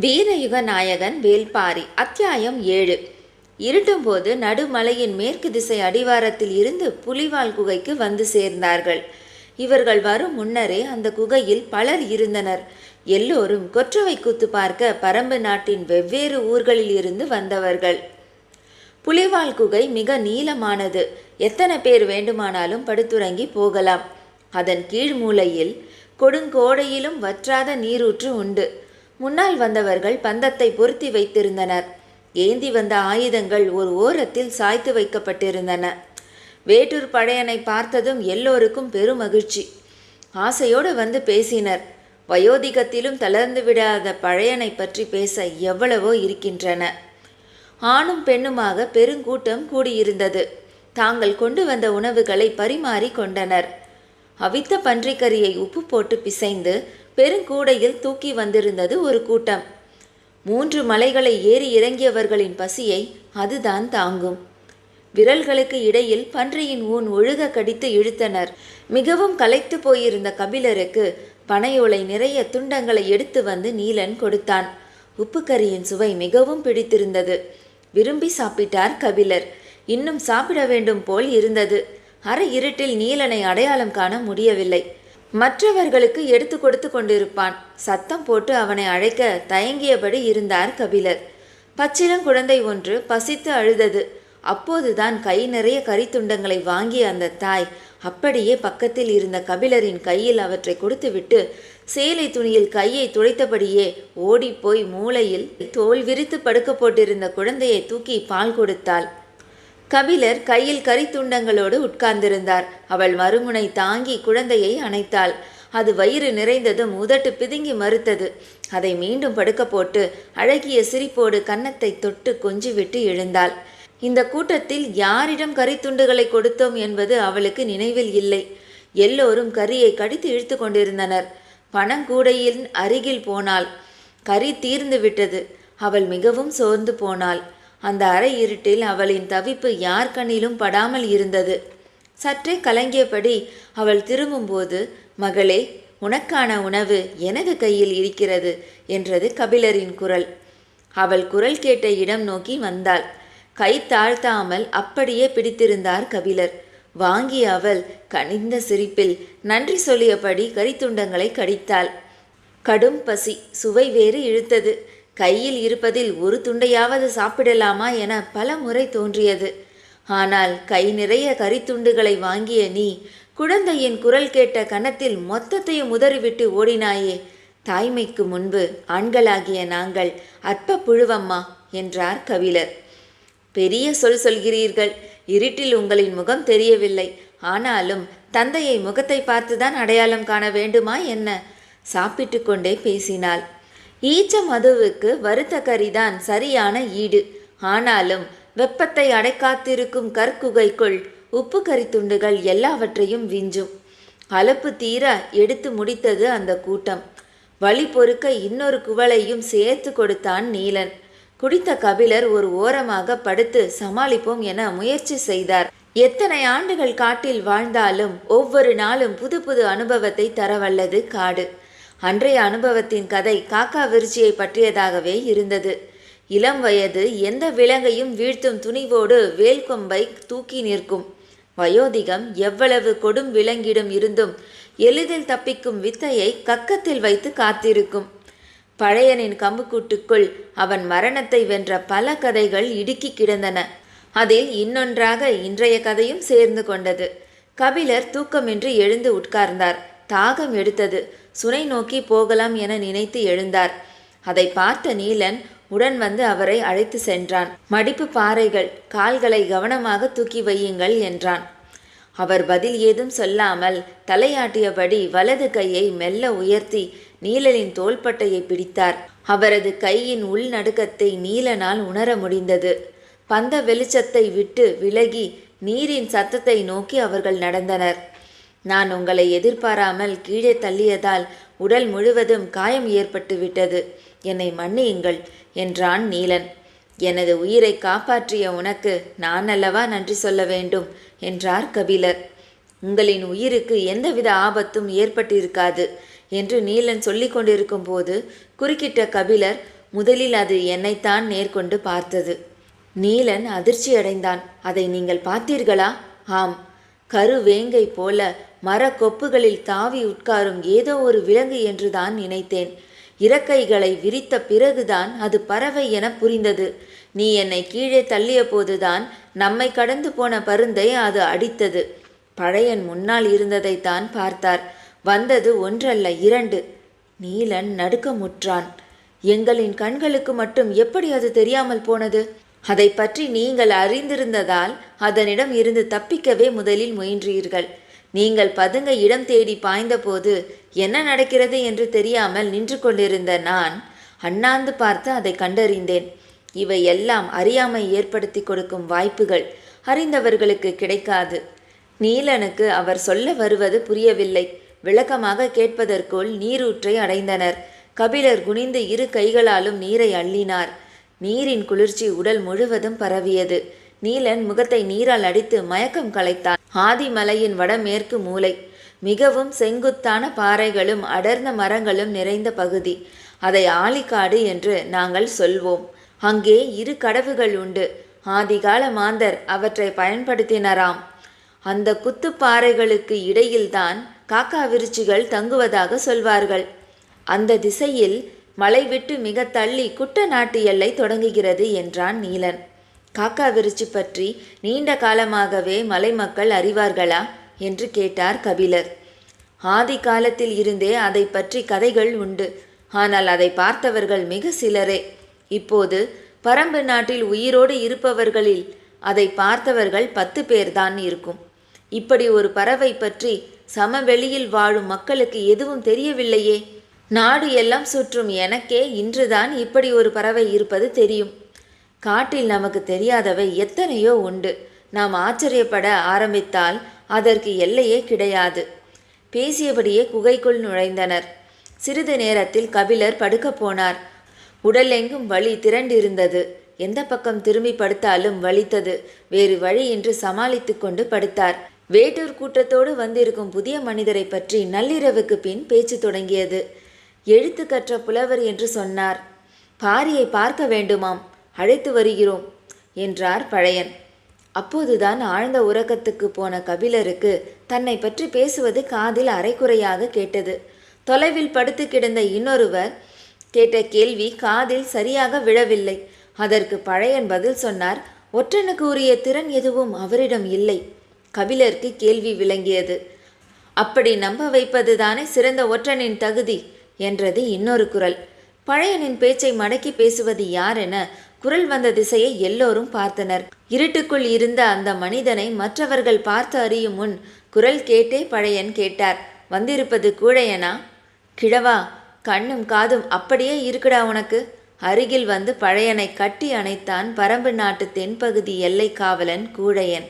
வீரயுக நாயகன் வேல்பாரி அத்தியாயம் ஏழு. இருட்டும்போது நடுமலையின் மேற்கு திசை அடிவாரத்தில் இருந்து புலிவால் குகைக்கு வந்து சேர்ந்தார்கள். இவர்கள் வரும் முன்னரே அந்த குகையில் பலர் இருந்தனர். எல்லோரும் கொற்றவை கூத்து பார்க்க பரம்பு நாட்டின் வெவ்வேறு ஊர்களில் இருந்து வந்தவர்கள். புலிவால் குகை மிக நீளமானது. எத்தனை பேர் வேண்டுமானாலும் படுத்துறங்கி போகலாம். அதன் கீழ் மூலையில் கொடுங்கோடையிலும் வற்றாத நீரூற்று உண்டு. முன்னால் வந்தவர்கள் பந்தத்தை பொருத்தி வைத்திருந்தனர். ஏந்தி வந்த ஆயுதங்கள் ஒரு ஓரத்தில் சாய்த்து வைக்கப்பட்டிருந்தன. வேட்டூர் பழையனை பார்த்ததும் எல்லோருக்கும் பெரும் மகிழ்ச்சி ஆசையோடு வந்து பேசினர். வயோதிகத்திலும் தளர்ந்து விடாத பழையனை பற்றி பேச எவ்வளவோ இருக்கின்றன. ஆணும் பெண்ணுமாக பெருங்கூட்டம் கூடியிருந்தது. தாங்கள் கொண்டு வந்த உணவுகளை பரிமாறி கொண்டனர். அவித்த பன்றிக்கறியை உப்பு போட்டு பிசைந்து பெருங்கூடையில் தூக்கி வந்திருந்தது ஒரு கூட்டம். மூன்று மலைகளை ஏறி இறங்கியவர்களின் பசியை அதுதான் தாங்கும். விரல்களுக்கு இடையில் பன்றியின் ஊன் ஒழுக கடித்து இழுத்தனர். மிகவும் களைத்து போயிருந்த கபிலருக்கு பனையோலை நிறைய துண்டங்களை எடுத்து வந்து நீலன் கொடுத்தான். உப்புக்கரியின் சுவை மிகவும் பிடித்திருந்தது. விரும்பி சாப்பிட்டார் கபிலர். இன்னும் சாப்பிட வேண்டும் போல் இருந்தது. அரை இருட்டில் நீலனை அடையாளம் காண முடியவில்லை. மற்றவர்களுக்கு எடுத்து கொடுத்து கொண்டிருப்பான். சத்தம் போட்டு அவனை அழைக்க தயங்கியபடி இருந்தார் கபிலர். பச்சிலங்குழந்தை ஒன்று பசித்து அழுதது. அப்போதுதான் கை நிறைய கரித்துண்டங்களை வாங்கிய அந்த தாய் அப்படியே பக்கத்தில் இருந்த கபிலரின் கையில் அவற்றை கொடுத்துவிட்டு சேலை துணியில் கையை துடைத்தபடியே ஓடிப்போய் மூலையில் தோல் விரித்து படுக்க போட்டிருந்த குழந்தையை தூக்கி பால் கொடுத்தாள். கபிலர் கையில் கரித்துண்டங்களோடு உட்கார்ந்திருந்தார். அவள் மறுமுனை தாங்கி குழந்தையை அணைத்தாள். அது வயிறு நிறைந்ததும் உதட்டு பிதுங்கி மறுத்தது. அதை மீண்டும் படுக்க போட்டு அழகிய சிரிப்போடு கன்னத்தை தொட்டு கொஞ்சிவிட்டு எழுந்தாள். இந்த கூட்டத்தில் யாரிடம் கரித்துண்டுகளை கொடுத்தோம் என்பது அவளுக்கு நினைவில் இல்லை. எல்லோரும் கரியை கடித்து இழுத்து கொண்டிருந்தனர். பணங்கூடையின் அருகில் போனாள். கரி தீர்ந்து விட்டது. அவள் மிகவும் சோர்ந்து போனாள். அந்த அறை இருட்டில் அவளின் தவிப்பு யார் கண்ணிலும் படாமல் இருந்தது. சற்றே கலங்கியபடி அவள் திரும்பும்போது மகளே உனக்கான உணவு எனது கையில் இருக்கிறது என்றது கபிலரின் குரல். அவள் குரல் கேட்ட இடம் நோக்கி வந்தாள். கை தாழ்த்தாமல் அப்படியே பிடித்திருந்தார் கபிலர். வாங்கி அவள் கனிந்த சிரிப்பில் நன்றி சொல்லியபடி கரித்துண்டங்களை கடித்தாள். கடும் பசி சுவை வேறு இழுத்தது. கையில் இருப்பதில் ஒரு துண்டையாவது சாப்பிடலாமா என பல முறை தோன்றியது. ஆனால் கை நிறைய கரித்துண்டுகளை வாங்கிய நீ குழந்தையின் குரல் கேட்ட கணத்தில் மொத்தத்தையும் உதறிவிட்டு ஓடினாயே தாய்மைக்கு முன்பு ஆண்களாகிய நாங்கள் அற்ப புழுவம்மா என்றார் கவிழர் பெரிய சொல் சொல்கிறீர்கள் இருட்டில் உங்களின் முகம் தெரியவில்லை ஆனாலும் தந்தையை முகத்தை பார்த்துதான் அடையாளம் காண வேண்டுமா என்ன? சாப்பிட்டு கொண்டே பேசினாள். ஈச்ச மதுவுக்கு வறுத்த கறிதான் சரியான ஈடு. ஆனாலும் வெப்பத்தை அடைக்காத்திருக்கும் கற்குகைக்குள் உப்பு கறித்துண்டுகள் எல்லாவற்றையும் விஞ்சும். அலப்பு தீர எடுத்து முடித்தது அந்த கூட்டம். வழி பொறுக்க இன்னொரு குவளையும் சேர்த்து கொடுத்தான் நீலன். குடித்த கபிலர் ஒரு ஓரமாக படுத்து சமாளிப்போம் என முயற்சி செய்தார். எத்தனை ஆண்டுகள் காட்டில் வாழ்ந்தாலும் ஒவ்வொரு நாளும் புது புது அனுபவத்தை தரவல்லது காடு. அன்றைய அனுபவத்தின் கதை காக்கா விருச்சியை பற்றியதாகவே இருந்தது. இளம் வயது எந்த விலங்கையும் வீழ்த்தும் துணிவோடு வேல்கொம்பை தூக்கி நிற்கும். வயோதிகம் எவ்வளவு கொடும் விலங்கிடம் இருந்தும் எளிதில் தப்பிக்கும் வித்தையை கக்கத்தில் வைத்து காத்திருக்கும். பழையனின் கம்புக்கூட்டுக்குள் அவன் மரணத்தை வென்ற பல கதைகள் இடுக்கி கிடந்தன. அதில் இன்னொன்றாக இன்றைய கதையும் சேர்ந்து கொண்டது. கபிலர் தூக்கமின்றி எழுந்து உட்கார்ந்தார். தாகம் எடுத்தது. சுனை நோக்கி போகலாம் என நினைத்து எழுந்தார். அதை பார்த்த நீலன் உடன் வந்து அவரை அழைத்து சென்றான். மடிப்பு பாறைகள் கால்களை கவனமாக தூக்கி வையுங்கள் என்றான். அவர் பதில் ஏதும் சொல்லாமல் தலையாட்டியபடி வலது கையை மெல்ல உயர்த்தி நீலனின் தோள்பட்டையை பிடித்தார். அவரது கையின் உள்நடுக்கத்தை நீலனால் உணர முடிந்தது. பந்த வெளிச்சத்தை விட்டு விலகி நீரின் சத்தத்தை நோக்கி அவர்கள் நடந்தனர். நான் உங்களை எதிர்பாராமல் கீழே தள்ளியதால் உடல் முழுவதும் காயம் ஏற்பட்டு விட்டது என்னை மன்னியுங்கள் என்றான் நீலன். எனது உயிரை காப்பாற்றிய உனக்கு நான் அல்லவா நன்றி சொல்ல வேண்டும் என்றார் கபிலர். உங்களின் உயிருக்கு எந்தவித ஆபத்தும் ஏற்பட்டிருக்காது என்று நீலன் சொல்லி கொண்டிருக்கும் போது குறுக்கிட்ட கபிலர் முதலில் அது என்னைத்தான் நேர்கொண்டு பார்த்தது. நீலன் அதிர்ச்சியடைந்தான். அதை நீங்கள் பார்த்தீர்களா? ஆம். கருவேங்கை போல மரக்கொப்புகளில் தாவி உட்காரும் ஏதோ ஒரு விலங்கு என்றுதான் நினைத்தேன். இறக்கைகளை விரித்த பிறகுதான் அது பறவை என புரிந்தது. நீ என்னை கீழே தள்ளிய போதுதான் நம்மை கடந்து போன பருந்தை அது அடித்தது. பழையன் முன்னால் இருந்ததைத்தான் பார்த்தார். வந்தது ஒன்றல்ல இரண்டு. நீலன் நடுக்கமுற்றான். எங்களின் கண்களுக்கு மட்டும் எப்படி அது தெரியாமல் போனது? அதை பற்றி நீங்கள் அறிந்திருந்ததால் அதனிடம் இருந்து தப்பிக்கவே முதலில் முயன்றீர்கள். நீங்கள் பதுங்க இடம் தேடி பாய்ந்தபோது என்ன நடக்கிறது என்று தெரியாமல் நின்று கொண்டிருந்த நான் அண்ணாந்து பார்த்து அதை கண்டறிந்தேன். இவை எல்லாம் அறியாமை ஏற்படுத்தி கொடுக்கும் வாய்ப்புகள் அறிந்தவர்களுக்கு கிடைக்காது. நீலனுக்கு அவர் சொல்ல வருவது புரியவில்லை. விளக்கமாக கேட்பதற்குள் நீரூற்றை அடைந்தனர். கபிலர் குனிந்து இரு கைகளாலும் நீரை அள்ளினார். நீரின் குளிர்ச்சி உடல் முழுவதும் பரவியது. நீலன் முகத்தை நீரால் அடித்து மயக்கம் கலைத்தான் ஆதிமலையின் வடமேற்கு மூலை. மிகவும் செங்குத்தான பாறைகளும் அடர்ந்த மரங்களும் நிறைந்த பகுதி. அதை ஆலிக்காடு என்று நாங்கள் சொல்வோம். அங்கே இரு கடவுகள் உண்டு. ஆதிகால மாந்தர் அவற்றை பயன்படுத்தினராம். அந்த குத்துப்பாறைகளுக்கு இடையில்தான் காக்கா விருச்சிகள் தங்குவதாக சொல்வார்கள். அந்த திசையில் மலை விட்டு மிக தள்ளி குட்ட நாட்டு எல்லை தொடங்குகிறது என்றான் நீலன். காக்கா விருச்சி பற்றி நீண்ட காலமாகவே மலை மக்கள் அறிவார்களா? என்று கேட்டார் கபிலர். ஆதி காலத்தில் இருந்தே அதை பற்றி கதைகள் உண்டு. ஆனால் அதை பார்த்தவர்கள் மிக சிலரே. இப்போது பரம்பு நாட்டில் உயிரோடு இருப்பவர்களில் அதை பார்த்தவர்கள் பத்து பேர்தான் இருக்கும். இப்படி ஒரு பறவை பற்றி சமவெளியில் வாழும் மக்களுக்கு எதுவும் தெரியவில்லையே. நாடு எல்லாம் சுற்றும் எனக்கே இன்றுதான் இப்படி ஒரு பறவை இருப்பது தெரியும். காட்டில் நமக்கு தெரியாதவை எத்தனையோ உண்டு. நாம் ஆச்சரியப்பட ஆரம்பித்தால் அதற்கு எல்லையே கிடையாது. பேசியபடியே குகைக்குள் நுழைந்தனர். சிறிது நேரத்தில் கபிலர் படுக்கப் போனார். உடலெங்கும் வலி திரண்டிருந்தது. எந்த பக்கம் திரும்பி படுத்தாலும் வலித்தது. வேறு வழியின்றி சமாளித்து கொண்டு படுத்தார். வேட்டூர் கூட்டத்தோடு வந்திருக்கும் புதிய மனிதரை பற்றி நள்ளிரவுக்கு பின் பேச்சு தொடங்கியது. எழுத்து கற்ற புலவர் என்று சொன்னார். பாரியை பார்க்க வேண்டுமாம். அழைத்து வருகிறோம் என்றார் பழையன். அப்போதுதான் ஆழ்ந்த உறக்கத்துக்கு போன கபிலருக்கு தன்னை பற்றி பேசுவது காதில் அரைக்குறையாக கேட்டது. தொலைவில் படுத்து கிடந்த இன்னொருவர் கேட்ட கேள்வி காதில் சரியாக விழவில்லை. அதற்கு பழையன் பதில் சொன்னார் ஒற்றனுக்கு உரிய திறன் எதுவும் அவரிடம் இல்லை. கபிலருக்கு கேள்வி விளங்கியது அப்படி நம்ப வைப்பதுதானே சிறந்த ஒற்றனின் தகுதி? என்றது இன்னொரு குரல். பழையனின் பேச்சை மடக்கி பேசுவது யார் என குரல் வந்த திசையை எல்லோரும் பார்த்தனர். இருட்டுக்குள் இருந்த அந்த மனிதனை மற்றவர்கள் பார்த்து அறியும் முன் குரல் கேட்டே பழையன் கேட்டார். வந்திருப்பது கூழையனா கிழவா கண்ணும் காதும் அப்படியே இருக்குடா உனக்கு. அருகில் வந்து பழையனை கட்டி அணைத்தான் பரம்பு நாட்டு தென்பகுதி எல்லை காவலன் கூழையன்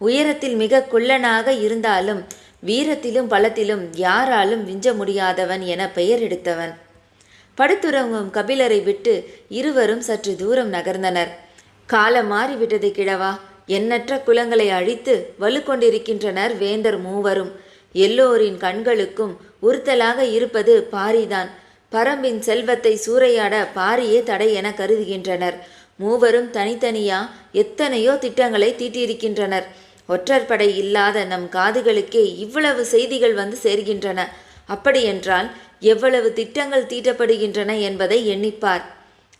உயரத்தில் மிக குள்ளனாக இருந்தாலும் வீரத்திலும் பலத்திலும் யாராலும் விஞ்ச முடியாதவன் என பெயர் எடுத்தவன். படுத்துறங்கும் கபிலரை விட்டு இருவரும் சற்று தூரம் நகர்ந்தனர். காலம் மாறிவிட்டது கிழவா. எண்ணற்ற குலங்களை அழித்து வலு கொண்டிருக்கின்றனர் வேந்தர் மூவரும். எல்லோரின் கண்களுக்கும் உறுத்தலாக இருப்பது பாரிதான். பரம்பின் செல்வத்தை சூறையாட பாரியே தடை என கருதுகின்றனர். மூவரும் தனித்தனியா எத்தனையோ திட்டங்களை தீட்டியிருக்கின்றனர். ஒற்றற்படை இல்லாத நம் காதுகளுக்கே இவ்வளவு செய்திகள் வந்து சேர்கின்றன. அப்படியென்றால் எவ்வளவு திட்டங்கள் தீட்டப்படுகின்றன என்பதை எண்ணிப்பார்.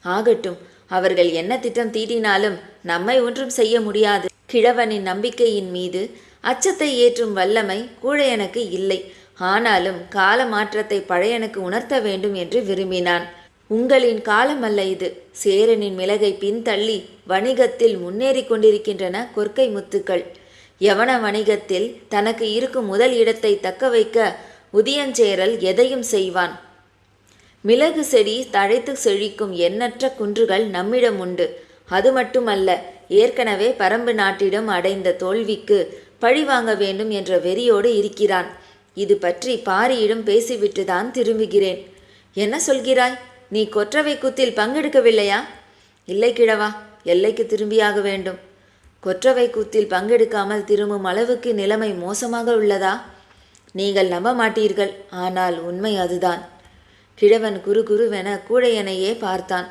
ஆகட்டும் அவர்கள் என்ன திட்டம் தீட்டினாலும் நம்மை ஒன்றும் செய்ய முடியாது. கிழவனின் நம்பிக்கையின் மீது அச்சத்தை ஏற்றும் வல்லமை கூழையனுக்கு இல்லை. ஆனாலும் கால மாற்றத்தை பழையனுக்கு உணர்த்த வேண்டும் என்று விரும்பினான். உங்களின் காலம் அல்ல இது. சேரனின் மிளகை பின்தள்ளி வணிகத்தில் முன்னேறி கொண்டிருக்கின்றன கொற்கை முத்துக்கள். யவன வணிகத்தில் தனக்கு இருக்கும் முதல் இடத்தை தக்க வைக்க உதியஞ்சேரல் எதையும் செய்வான். மிளகு செடி தழைத்து செழிக்கும் எண்ணற்ற குன்றுகள் நம்மிடம் உண்டு. அது மட்டுமல்ல ஏற்கனவே பரம்பு நாட்டிடம் அடைந்த தோல்விக்கு பழி வாங்க வேண்டும் என்ற வெறியோடு இருக்கிறான். இது பற்றி பாரியிடம் பேசிவிட்டு தான் திரும்புகிறேன். என்ன சொல்கிறாய்? நீ கொற்றவை கூத்தில் பங்கெடுக்கவில்லையா? இல்லை கிழவா எல்லைக்கு திரும்பியாக வேண்டும். கொற்றவை கூத்தில் பங்கெடுக்காமல் திரும்பும் அளவுக்கு நிலைமை மோசமாக உள்ளதா? நீங்கள் நம்ப மாட்டீர்கள். ஆனால் உண்மை அதுதான். கிழவன் குறுகுருவென கூழையனையே பார்த்தான்.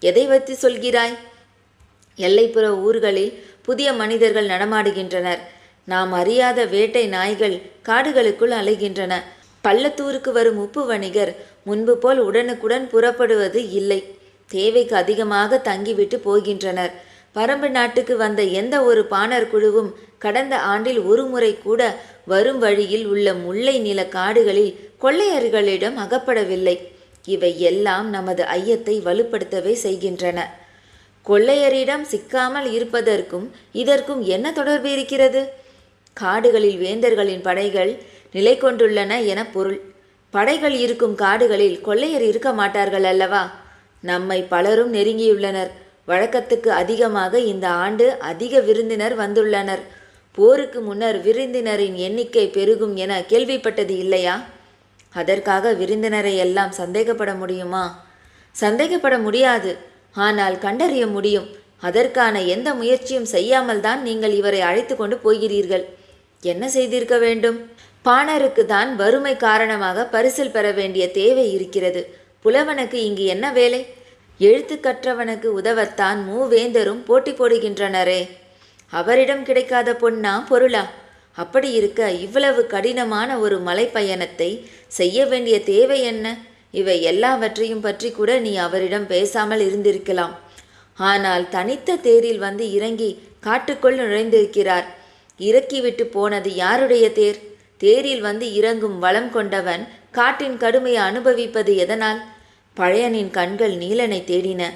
எதை வைத்து சொல்கிறாய்? எல்லைப்புற ஊர்களில் புதிய மனிதர்கள் நடமாடுகின்றனர். நாம் அறியாத வேட்டை நாய்கள் காடுகளுக்குள் அலைகின்றன. பள்ளத்தூருக்கு வரும் உப்பு வணிகர் முன்பு போல் உடனுக்குடன் புறப்படுவது இல்லை. தேவைக்கு அதிகமாக தங்கிவிட்டு போகின்றனர். பரம்பு நாட்டுக்கு வந்த எந்த ஒரு பாணர் குழுவும் கடந்த ஆண்டில் ஒரு முறை கூட வரும் வழியில் உள்ள முல்லை நில காடுகளில் கொள்ளையர்களிடம் அகப்படவில்லை. இவை எல்லாம் நமது ஐயத்தை வலுப்படுத்தவே செய்கின்றன. கொள்ளையரிடம் சிக்காமல் இருப்பதற்கும் இதற்கும் என்ன தொடர்பு இருக்கிறது? காடுகளில் வேந்தர்களின் படைகள் நிலை கொண்டுள்ளன என பொருள். படைகள் இருக்கும் காடுகளில் கொள்ளையர் இருக்க மாட்டார்கள் அல்லவா? நம்மை பலரும் நெருங்கியுள்ளனர். வழக்கத்துக்கு அதிகமாக இந்த ஆண்டு அதிக விருந்தினர் வந்துள்ளனர். போருக்கு முன்னர் விருந்தினரின் எண்ணிக்கை பெருகும் என கேள்விப்பட்டது இல்லையா? அதற்காக விருந்தினரை எல்லாம் சந்தேகப்பட முடியுமா? சந்தேகப்பட முடியாது. ஆனால் கண்டறிய முடியும். அதற்கான எந்த முயற்சியும் செய்யாமல் தான் நீங்கள் இவரை அழைத்து கொண்டு போகிறீர்கள். என்ன செய்திருக்க வேண்டும்? பாணருக்கு தான் வறுமை காரணமாக பரிசில் பெற வேண்டிய தேவை இருக்கிறது. புலவனுக்கு இங்கு என்ன வேலை? எழுத்து கற்றவனுக்கு உதவத்தான் மூவேந்தரும் போட்டி போடுகின்றனரே. அவரிடம் கிடைக்காத பொன்னா பொருளா? அப்படி இருக்க இவ்வளவு கடினமான ஒரு மலைப்பயணத்தை செய்ய வேண்டிய தேவை என்ன? இவை எல்லாவற்றையும் பற்றி கூட நீ அவரிடம் பேசாமல் இருந்திருக்கலாம். ஆனால் தனித்த தேரில் வந்து இறங்கி காட்டுக்குள் நுழைந்திருக்கிறார். இறக்கிவிட்டு போனது யாருடைய தேர்? தேரில் வந்து இறங்கும் வளம் கொண்டவன் காட்டின் கடுமையை அனுபவிப்பது எதனால்? பழையனின் கண்கள் நீலனை தேடின.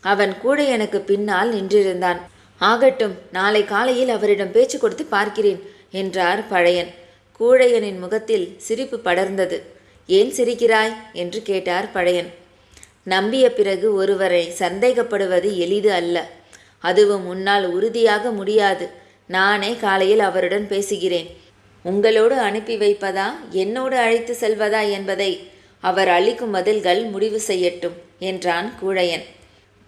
அவன் கூட எனக்கு பின்னால் நின்றிருந்தான். ஆகட்டும் நாளை காலையில் அவரிடம் பேச்சு கொடுத்து பார்க்கிறேன் என்றார் பழையன். கூழையனின் முகத்தில் சிரிப்பு படர்ந்தது. ஏன் சிரிக்கிறாய்? என்று கேட்டார் பழையன். நம்பிய பிறகு ஒருவரை சந்தேகப்படுவது எளிது அல்ல. அதுவும் உன்னால் உறுதியாக முடியாது. நானே காலையில் அவருடன் பேசுகிறேன். உங்களோடு அனுப்பி வைப்பதா? என்னோடு அழைத்து செல்வதா என்பதை அவர் அளிக்கும் பதில்கள் முடிவு செய்யட்டும் என்றான் கூழையன்.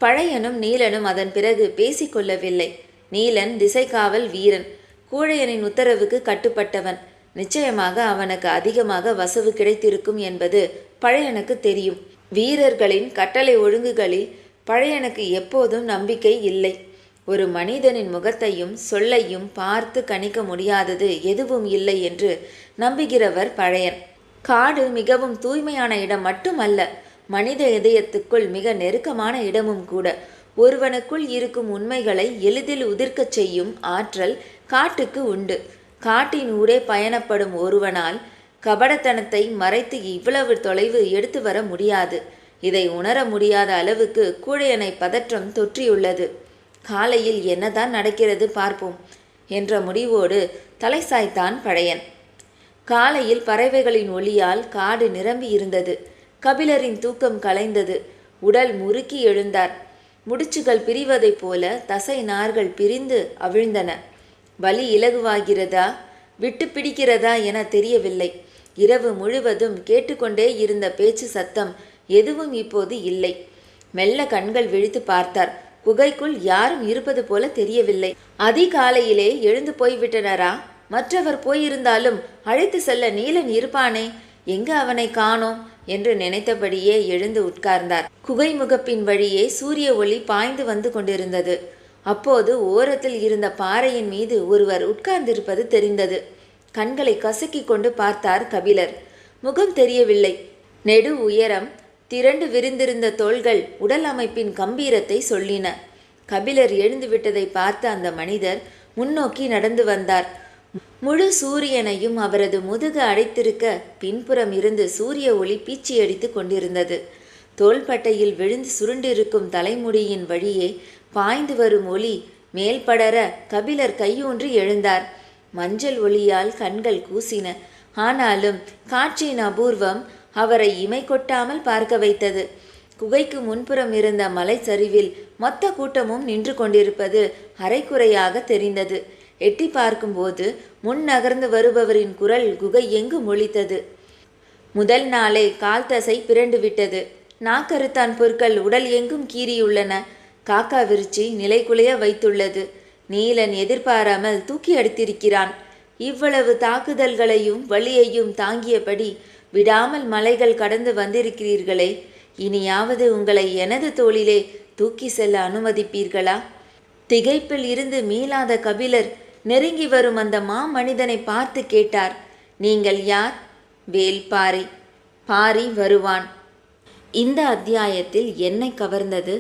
பழையனும் நீலனும் அதன் பிறகு பேசிக்கொள்ளவில்லை நீலன் திசைக்காவல் வீரன். கூழையனின் உத்தரவுக்கு கட்டுப்பட்டவன். நிச்சயமாக அவனுக்கு அதிகமாக வசவு கிடைத்திருக்கும் என்பது பழையனுக்கு தெரியும். வீரர்களின் கட்டளை ஒழுங்குகளில் பழையனுக்கு எப்போதும் நம்பிக்கை இல்லை. ஒரு மனிதனின் முகத்தையும் சொல்லையும் பார்த்து கணிக்க முடியாதது எதுவும் இல்லை என்று நம்புகிறவர் பழையன். காடு மிகவும் தூய்மையான இடம் மட்டுமல்ல மனித இதயத்துக்குள் மிக நெருக்கமான இடமும் கூட. ஒருவனுக்குள் இருக்கும் உண்மைகளை எளிதில் உதிர்க்கச் செய்யும் ஆற்றல் காட்டுக்கு உண்டு. காட்டின் ஊரே பயணப்படும் ஒருவனால் கபடத்தனத்தை மறைத்து இவ்வளவு தொலைவு எடுத்து வர முடியாது. இதை உணர முடியாத அளவுக்கு கூழையனை பதற்றம் தொற்றியுள்ளது. காலையில் என்னதான் நடக்கிறது பார்ப்போம் என்ற முடிவோடு தலை சாய்த்தான் பழையன் காலையில் பறவைகளின் ஒளியால் காடு நிரம்பி இருந்தது. கபிலரின் தூக்கம் கலைந்தது. உடல் முறுக்கி எழுந்தார். முடிச்சுகள் பிரிவதைப் போல தசை நார்கள் பிரிந்து அவிழ்ந்தன. வலி இலகுவாகிறதா? விட்டு பிடிக்கிறதா என தெரியவில்லை. இரவு முழுவதும் கேட்டுக்கொண்டே இருந்த பேச்சு சத்தம் எதுவும் இப்போது இல்லை. மெல்ல கண்கள் விழித்து பார்த்தார். குகைக்குள் யாரும் இருப்பது போல தெரியவில்லை. அதிகாலையிலே எழுந்து போய்விட்டனரா? மற்றவர் போயிருந்தாலும் அழைத்து செல்ல நீலன் இருப்பானே? எங்கு அவனை காணோம்? என்று நினைத்தபடியே எழுந்து உட்கார்ந்தார். குகை முகப்பின் வழியே சூரிய ஒளி பாய்ந்து வந்து கொண்டிருந்தது. அப்போது ஓரத்தில் இருந்த பாறையின் மீது ஒருவர் உட்கார்ந்திருப்பது தெரிந்தது. கண்களை கசக்கி கொண்டு பார்த்தார் கபிலர். முகம் தெரியவில்லை. நெடு உயரம் திரண்டு விரிந்திருந்த தோள்கள் உடல் அமைப்பின் கம்பீரத்தை சொல்லின. கபிலர் எழுந்துவிட்டதை பார்த்த அந்த மனிதர் முன்னோக்கி நடந்து வந்தார். முழு சூரியனையும் அவரது முதுகு அடைத்திருக்க பின்புறம் இருந்து சூரிய ஒளி பீச்சி அடித்து கொண்டிருந்தது. தோள்பட்டையில் விழுந்து சுருண்டிருக்கும் தலைமுடியின் வழியே பாய்ந்து வரும் ஒளி மேல்படர கபிலர் கையூன்றி எழுந்தார். மஞ்சள் ஒளியால் கண்கள் கூசின. ஆனாலும் காட்சியின் அபூர்வம் அவரை இமை கொட்டாமல் பார்க்க வைத்தது. குகைக்கு முன்புறம் இருந்த மலை சரிவில் மொத்த கூட்டமும் நின்று கொண்டிருப்பது அரைக்குறையாக தெரிந்தது. எட்டி பார்க்கும்போது முன் நகர்ந்து வருபவரின் குரல் குகை எங்கு மொழித்தது? முதல் நாளே கால் தசை பிறண்டு விட்டது. நாக்கருத்தான் பொருட்கள் உடல் எங்கும் கீறியுள்ளன. காக்கா விருச்சி நிலைகுலைய வைத்துள்ளது. நீலன் எதிர்பாராமல் தூக்கி அடித்திருக்கிறான். இவ்வளவு தாக்குதல்களையும் வழியையும் தாங்கியபடி விடாமல் மலைகள் கடந்து வந்திருக்கிறீர்களே இனியாவது உங்களை எனது தோளிலே தூக்கி செல்ல அனுமதிப்பீர்களா? திகைப்பில் இருந்து மீளாத கபிலர் நெருங்கி வரும் அந்த மாமனிதனை பார்த்து கேட்டார் நீங்கள் யார்? வேல்பாரி பாரி வருவான். இந்த அத்தியாயத்தில் என்னை கவர்ந்தது?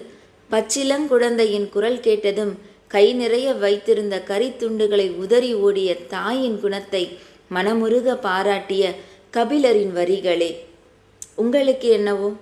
பச்சிலங்குழந்தையின் குரல் கேட்டதும் கை நிறைய வைத்திருந்த கரித்துண்டுகளை உதறி ஓடிய தாயின் குணத்தை மனமுருக பாராட்டிய கபிலரின் வரிகளே. உங்களுக்கு என்னவோ?